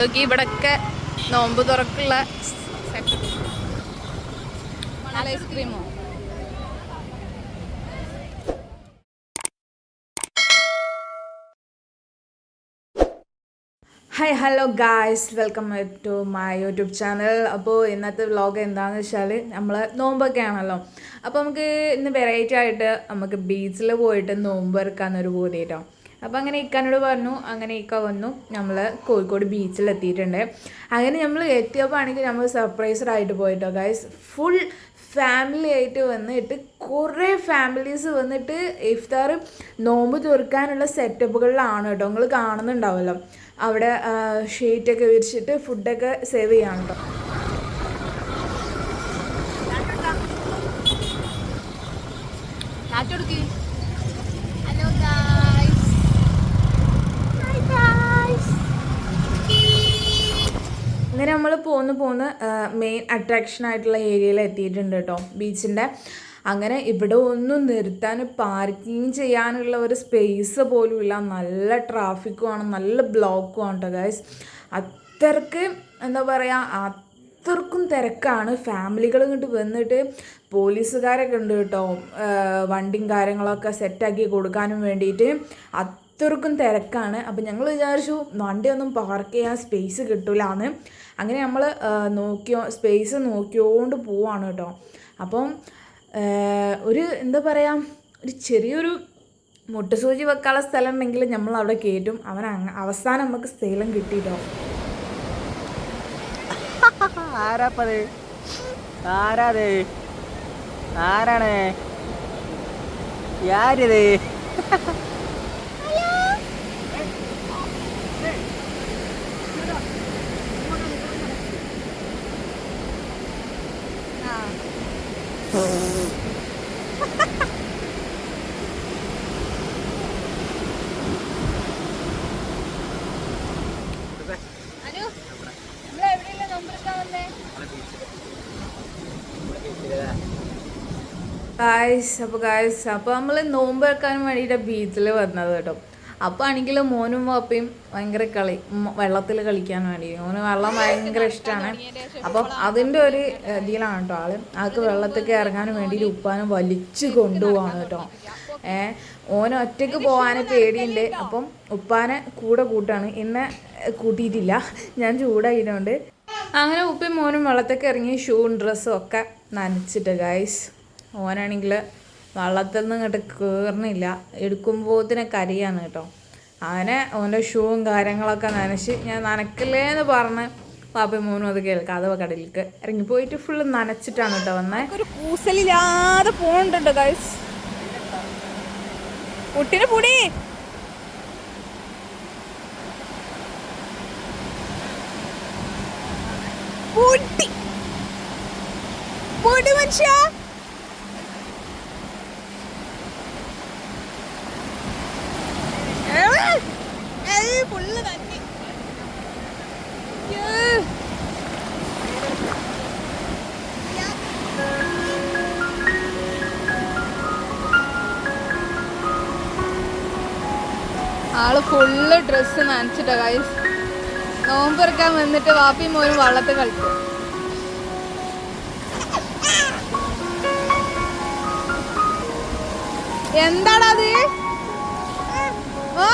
നോക്കി ഇവിടൊക്കെ നോമ്പ് തുറക്കുള്ള ഐസ്ക്രീമോ? Hi hello guys welcome to my YouTube channel അപ്പോൾ ഇന്നത്തെ വ്ളോഗ് എന്താണെന്ന് വെച്ചാൽ നമ്മൾ നോമ്പൊക്കെ ആണല്ലോ അപ്പോൾ നമുക്ക് ഇന്ന് വെറൈറ്റി ആയിട്ട് നമുക്ക് ബീച്ചിൽ പോയിട്ട് നോമ്പ് ഇറക്കാമെന്നൊരു പൂതി കേട്ടോ അപ്പോൾ അങ്ങനെ ഇക്കാനോട് പറഞ്ഞു അങ്ങനെ ഇക്ക വന്നു. നമ്മൾ കോഴിക്കോട് ബീച്ചിൽ എത്തിയിട്ടുണ്ട് അങ്ങനെ നമ്മൾ എത്തിയപ്പോൾ ആണെങ്കിൽ നമ്മൾ സർപ്രൈസ്ഡ് ആയിട്ട് പോയിട്ടോ. ഗൈസ് ഫുൾ ഫാമിലി ആയിട്ട് വന്നിട്ട് കുറേ ഫാമിലീസ് വന്നിട്ട് ഇഫ്താർ നോമ്പ് തുറക്കാനുള്ള സെറ്റപ്പുകളിലാണ് കേട്ടോ. നിങ്ങൾ കാണുന്നുണ്ടാവുമല്ലോ അവിടെ ഷീറ്റൊക്കെ വിരിച്ചിട്ട് ഫുഡൊക്കെ സേവ് ചെയ്യാണ് കേട്ടോ ഹലോ ഗായ്സ് ഇങ്ങനെ നമ്മൾ പോന്ന് പോന്ന് മെയിൻ അട്രാക്ഷൻ ആയിട്ടുള്ള ഏരിയയിൽ എത്തിയിട്ടുണ്ട് കേട്ടോ ബീച്ചിന്റെ അങ്ങനെ ഇവിടെ ഒന്നും നിർത്താൻ പാർക്കിംഗ് ചെയ്യാനുള്ള ഒരു സ്പേസ് പോലും ഇല്ല. നല്ല ട്രാഫിക്കുമാണ് നല്ല ബ്ലോക്കുമാണ് കേട്ടോ ഗൈസ് അത്രയ്ക്ക് എന്താ പറയുക അത്രക്കും തിരക്കാണ്. ഫാമിലികൾ ഇങ്ങോട്ട് വന്നിട്ട് പോലീസുകാരൊക്കെ ഉണ്ട് കേട്ടോ വണ്ടിയും കാര്യങ്ങളൊക്കെ സെറ്റാക്കി കൊടുക്കാനും വേണ്ടിയിട്ട്. അത്രക്കും തിരക്കാണ്. അപ്പം ഞങ്ങൾ വിചാരിച്ചു വണ്ടിയൊന്നും പാർക്ക് ചെയ്യാൻ സ്പേസ് കിട്ടില്ലാന്ന് അങ്ങനെ നമ്മൾ നോക്കിയോ സ്പേസ് നോക്കിയോണ്ട് പോവാണ് കേട്ടോ. അപ്പം ഒരു എന്താ പറയുക ഒരു ചെറിയൊരു മുട്ടുസൂചി വെക്കാനുള്ള സ്ഥലം ഉണ്ടെങ്കിൽ നമ്മൾ അവിടെ കയറ്റും. അവൻ അവസാനം നമുക്ക് സ്ഥലം കിട്ടിയിട്ടോ ആരാപ്പത്? ആരാത്? ആരാണ്? ഗായ്സ് അപ്പോൾ ഗായ്സ് അപ്പോൾ നമ്മൾ നോമ്പ് വെക്കാൻ വേണ്ടിയിട്ട് ബീച്ചിൽ വന്നത് കേട്ടോ. അപ്പോൾ ആണെങ്കിൽ മോനും വാപ്പയും ഭയങ്കര കളി. വെള്ളത്തിൽ കളിക്കാൻ വേണ്ടി. മോന് വെള്ളം ഭയങ്കര ഇഷ്ടമാണ് അപ്പം അതിന്റെ ഒരു ഇതിലാണ് കേട്ടോ ആൾ ആൾക്ക് വെള്ളത്തേക്ക് ഇറങ്ങാൻ വേണ്ടി ഉപ്പാനും വലിച്ചു കൊണ്ടുപോവാണ് കേട്ടോ ഏ ഓന് ഒറ്റയ്ക്ക് പോകാൻ പേടിയുണ്ട്. അപ്പം ഉപ്പാനെ കൂടെ കൂട്ടാണ്. എന്നെ കൂട്ടിയിട്ടില്ല. ഞാൻ ചൂടായതുകൊണ്ട് അങ്ങനെ ഉപ്പയും മോനും വെള്ളത്തേക്ക് ഇറങ്ങി ഷൂവും ഡ്രസ്സും ഒക്കെ നനച്ചിട്ട് ഗായ്സ് ഓനാണെങ്കിൽ വള്ളത്തിൽ നിന്ന് ഇങ്ങോട്ട് കയറണില്ല എടുക്കുമ്പോഴത്തിന് കരിയാണ് കേട്ടോ. അങ്ങനെ ഓന്റെ ഷൂവും കാര്യങ്ങളൊക്കെ നനച്ച് ഞാൻ നനക്കില്ലേ എന്ന് പറഞ്ഞ് പാപ്പി മോനും അത് കേൾക്കാതെ കടലിലേക്ക് ഇറങ്ങി പോയിട്ട് ഫുള്ള് നനച്ചിട്ടാണ് കേട്ടോ വന്നേ. ഒരു കൂസലില്ലാതെ പോകണ്ടുണ്ട് ഗൈസ് കുട്ടിനെ പൊടി. പൊടി. പൊടി മനുഷ്യ. ആൾ ഫുള്ള് ഡ്രസ്സ് നനച്ചിട്ടാ ഗൈസ് നോമ്പെറുക്കാൻ വന്നിട്ട് വാപ്പി മോനും വള്ളത്ത് കളിക്കും. എന്താണത് ഓ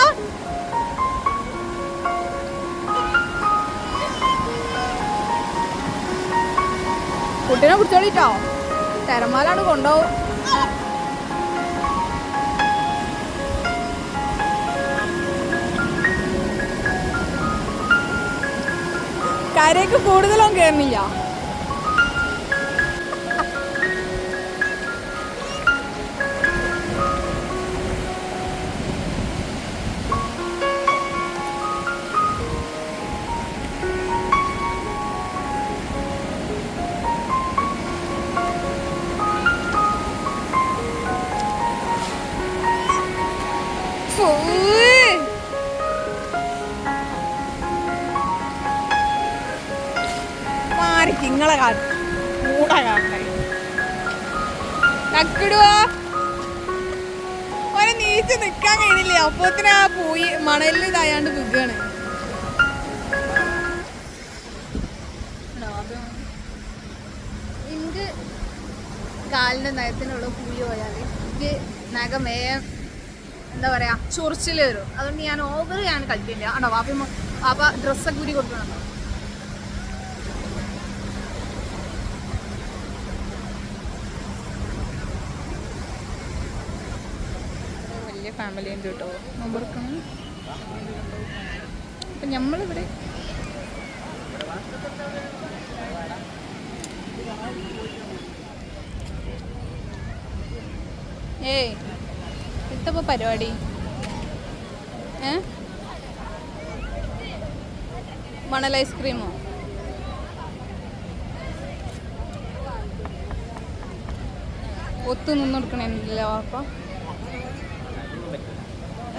കുട്ടീനെ കുടിച്ചോളിട്ടോ തിരമാലാണ് കൊണ്ടുപോകും കരയ്ക്ക് കൂടുതലൊന്നും കയറുന്നില്ല നിങ്ങളെ കാട്ട് കൂടെ കാട്ടെ കക്കിടുവോ ഓനെ നീച്ച് നിൽക്കാൻ കഴിയില്ല? അപ്പോത്തിന് ആ പോയി മണലിൽ ഇതായാണ്ട് വിൽക്കുകയാണ് എനിക്ക് കാലിന്റെ നയത്തിനുള്ള പൂയി പോയാൽ എനിക്ക് നഖം വേഗം എന്താ പറയാ ചൊറിച്ചിൽ വരും. അതുകൊണ്ട് ഞാൻ ഓവർ ഞാൻ കളിക്കില്ല. ആണോ? വാപ്പി വാപ്പ ഡ്രസ്സൊക്കെ കൂടി കൊടുക്കണം. ഫാമിലി ഉണ്ട് കേട്ടോ. നോമ്പെടുക്കണം അപ്പം നമ്മളിവിടെ ഏയ് എത്തപ്പോ പരിപാടി. ഏ? മണൽ ഐസ്ക്രീമോ? ഒത്തു നിന്ന് ഇല്ല വാപ്പ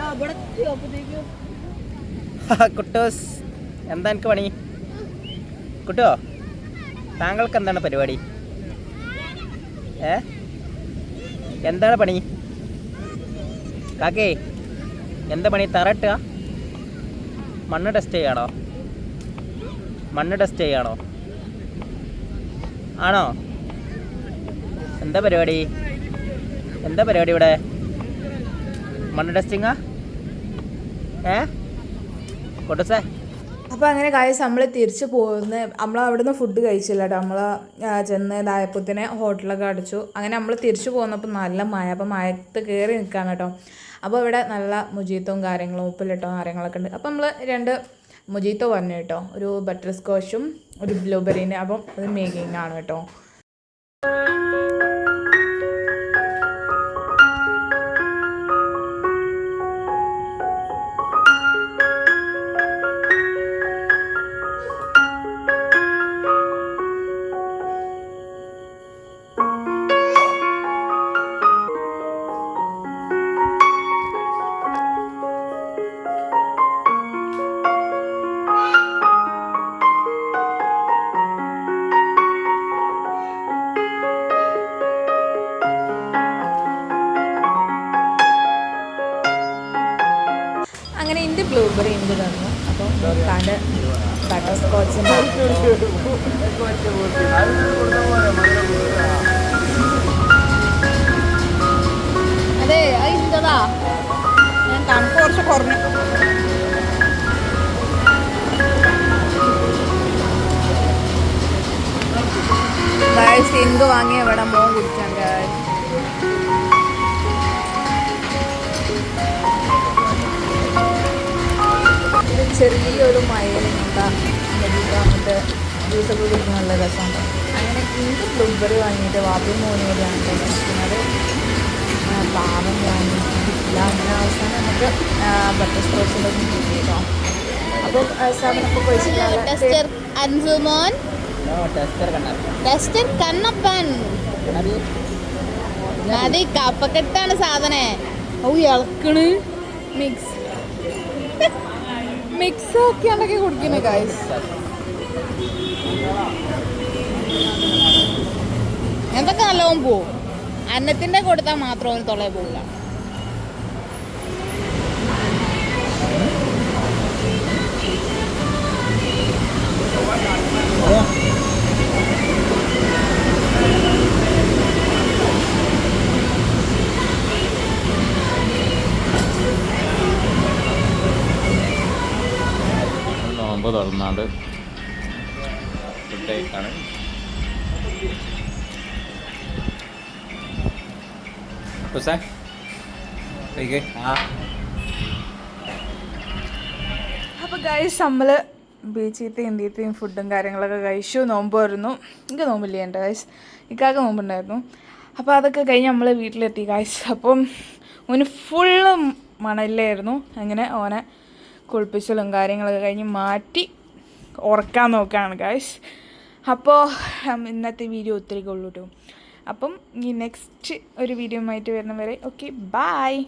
കുട്ടോസ് എന്താ എനിക്ക് പണി? കുട്ടോ താങ്കൾക്ക് എന്താണ് പരിപാടി? ഏ? എന്താണ് പണി? കാക്കേ എന്താ പണി? തറട്ടുക മണ്ണ് ടെസ്റ്റ് ചെയ്യാണോ? മണ്ണ് ടെസ്റ്റ് ചെയ്യാണോ? ആണോ? എന്താ പരിപാടി? എന്താ പരിപാടി ഇവിടെ? മണ്ണ് ടെസ്റ്റിങ്ങാ ഏ? കൊട്ടസേ അപ്പോൾ അങ്ങനെ കായസ് നമ്മൾ തിരിച്ചു പോകുന്ന നമ്മൾ അവിടുന്ന് ഫുഡ് കഴിച്ചില്ല കേട്ടോ നമ്മൾ ചെന്നതായപ്പോഴത്തേനെ ഹോട്ടലൊക്കെ അടിച്ചു. അങ്ങനെ നമ്മൾ തിരിച്ചു പോകുന്നപ്പോൾ നല്ല മഴ അപ്പോൾ മഴത്ത് കയറി നിൽക്കുകയാണ് കേട്ടോ അപ്പോൾ ഇവിടെ നല്ല മുജീത്തവും കാര്യങ്ങളും ഉപ്പിലിട്ടോ കാര്യങ്ങളൊക്കെ ഉണ്ട്. അപ്പോൾ നമ്മൾ രണ്ട് മുജീത്തോ പറഞ്ഞു കേട്ടോ ഒരു ബട്ടർ സ്കോച്ചും ഒരു ബ്ലൂബെറീന്റെ അപ്പം അത് മേക്കിംഗ് ആണ് കേട്ടോ സ്കോച്ചിന്റെ അതെ അത് ഇന്നതാ ഞാൻ തണുപ്പ് കുറച്ച് കുറഞ്ഞു. എന്ത് വാങ്ങിയ ഇവിടെ മോൻ കുടിക്കാൻ ചെറിയൊരു മയിലിനുണ്ട. എന്നിട്ട് ജ്യൂസൊക്കെ കുടിക്കുന്ന നല്ല രസമാണ് അങ്ങനെ ഇന്ന് ബ്ലൂബെറി വാങ്ങിയിട്ട് വാപ്പി മോന് കൂടിയാണ് കഴിക്കുന്നത് പാവം വാങ്ങി ഇല്ല അങ്ങനെ അവസാനം നമുക്ക് ബട്ടർ സ്കോച്ചിന്റെ കിട്ടി കേട്ടോ. അപ്പോൾ കഴിച്ചിട്ടാണ് ടെസ്റ്റർ കണ്ണപ്പൻ. അത് കപ്പക്കെട്ടാണ് സാധനേ. ഓ ഇളക്കണ്. മിക്സ്. മിക്സ് ഒക്കെ ഉണ്ടെങ്കിൽ കുടിക്കുന്നത് ഗായ്സ് എന്തൊക്കെ നല്ലോണം പോവും? അന്നത്തിന്റെ കൊടുത്താൽ മാത്രം ഒരു തൊള്ളേ പോകില്ല കുസേ good? Ah. അപ്പോൾ ഗൈസ് നമ്മൾ ബീച്ചിലത്തെയും ഇന്ത്യത്തെയും ഫുഡും കാര്യങ്ങളൊക്കെ കഴിച്ചു. നോമ്പ് വരുന്നു എനിക്ക് നോമ്പില്ലേ എന്റെ ഗൈസ് ഇക്കാക്ക് നോമ്പുണ്ടായിരുന്നു. അപ്പോൾ അതൊക്കെ കഴിഞ്ഞ് നമ്മൾ വീട്ടിലെത്തി ഗൈസ് അപ്പം ഓന് ഫുള്ള് മണലിലായിരുന്നു. അങ്ങനെ ഓനെ കുളിപ്പിച്ചലും കാര്യങ്ങളൊക്കെ കഴിഞ്ഞ് മാറ്റി ഉറക്കാൻ നോക്കുകയാണ് ഗൈസ് അപ്പോൾ ഇന്നത്തെ വീഡിയോ ഒത്തിരി കേട്ടോ അപ്പം ഈ നെക്സ്റ്റ് ഒരു വീഡിയോ ആയിട്ട് വരുന്നവരെ ഓക്കെ ബായ്